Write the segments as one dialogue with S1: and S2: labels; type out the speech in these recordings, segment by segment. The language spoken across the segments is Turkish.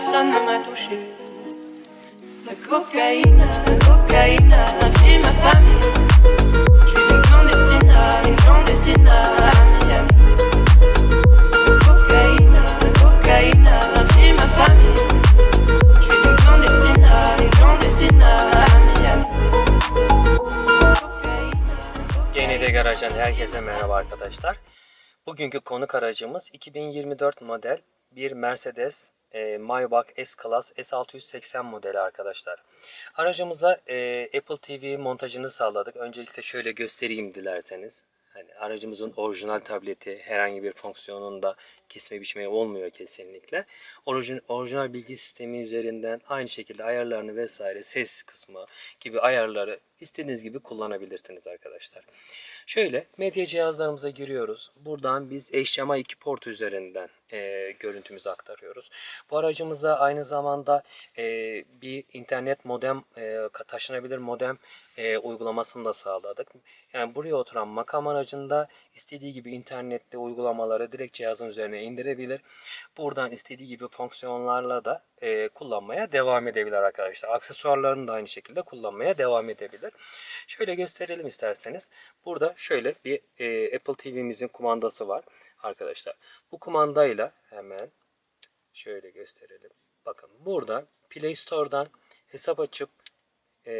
S1: personne ne m'a touché. La cocaïne, la cocaïne a pris ma famille. Je suis une clandestine, une clandestine à Miami. La cocaïne, la cocaïne a pris ma famille. Je suis une clandestine, une clandestine à Miami.
S2: GND Garaj'dan herkese merhaba arkadaşlar. Bugünkü konuk aracımız 2024 model bir Mercedes e, Maybach S-Class S680 modeli arkadaşlar. Aracımıza e, Apple TV montajını sağladık. Öncelikle şöyle göstereyim dilerseniz. Hani aracımızın orijinal tableti herhangi bir fonksiyonunda kesme biçme olmuyor kesinlikle. Orijin, orijinal bilgi sistemi üzerinden aynı şekilde ayarlarını vesaire ses kısmı gibi ayarları istediğiniz gibi kullanabilirsiniz arkadaşlar. Şöyle medya cihazlarımıza giriyoruz. Buradan biz HDMI 2 port üzerinden e, görüntümüzü aktarıyoruz. Bu aracımıza aynı zamanda e, bir internet modem e, taşınabilir modem e, uygulamasını da sağladık. Yani buraya oturan makam aracında istediği gibi internette uygulamaları direkt cihazın üzerine indirebilir. Buradan istediği gibi fonksiyonlarla da e, kullanmaya devam edebilir arkadaşlar. Aksesuarlarını da aynı şekilde kullanmaya devam edebilir. Şöyle gösterelim isterseniz. Burada şöyle bir e, Apple TV'mizin kumandası var arkadaşlar. Bu kumandayla hemen şöyle gösterelim. Bakın burada Play Store'dan hesap açıp e,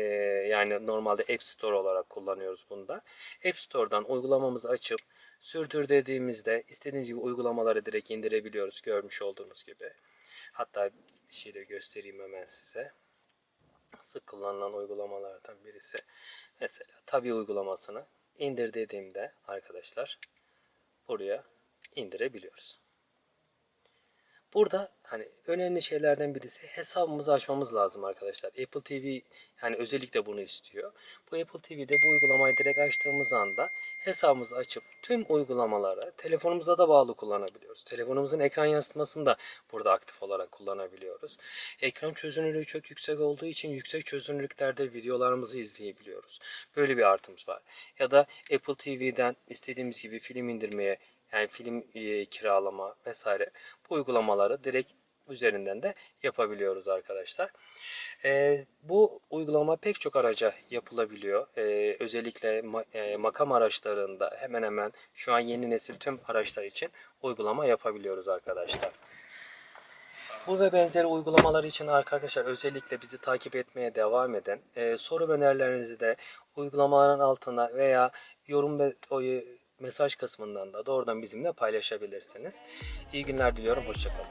S2: yani normalde App Store olarak kullanıyoruz bunda. App Store'dan uygulamamızı açıp sürdür dediğimizde istediğiniz gibi uygulamaları direkt indirebiliyoruz görmüş olduğunuz gibi. Hatta bir şey de göstereyim hemen size. Sık kullanılan uygulamalardan birisi. Mesela Tabi uygulamasını indir dediğimde arkadaşlar buraya indirebiliyoruz. Burada hani önemli şeylerden birisi hesabımızı açmamız lazım arkadaşlar. Apple TV yani özellikle bunu istiyor. Bu Apple TV'de bu uygulamayı direkt açtığımız anda hesabımızı açıp tüm uygulamaları telefonumuza da bağlı kullanabiliyoruz. Telefonumuzun ekran yansıtmasını da burada aktif olarak kullanabiliyoruz. Ekran çözünürlüğü çok yüksek olduğu için yüksek çözünürlüklerde videolarımızı izleyebiliyoruz. Böyle bir artımız var. Ya da Apple TV'den istediğimiz gibi film indirmeye yani film e, kiralama vesaire bu uygulamaları direkt üzerinden de yapabiliyoruz arkadaşlar. E, bu uygulama pek çok araca yapılabiliyor. E, özellikle ma- e, makam araçlarında hemen hemen şu an yeni nesil tüm araçlar için uygulama yapabiliyoruz arkadaşlar. Bu ve benzeri uygulamalar için arkadaşlar özellikle bizi takip etmeye devam edin. E, soru önerilerinizi de uygulamaların altına veya yorum ve mesaj kısmından da doğrudan bizimle paylaşabilirsiniz. İyi günler diliyorum. Hoşçakalın.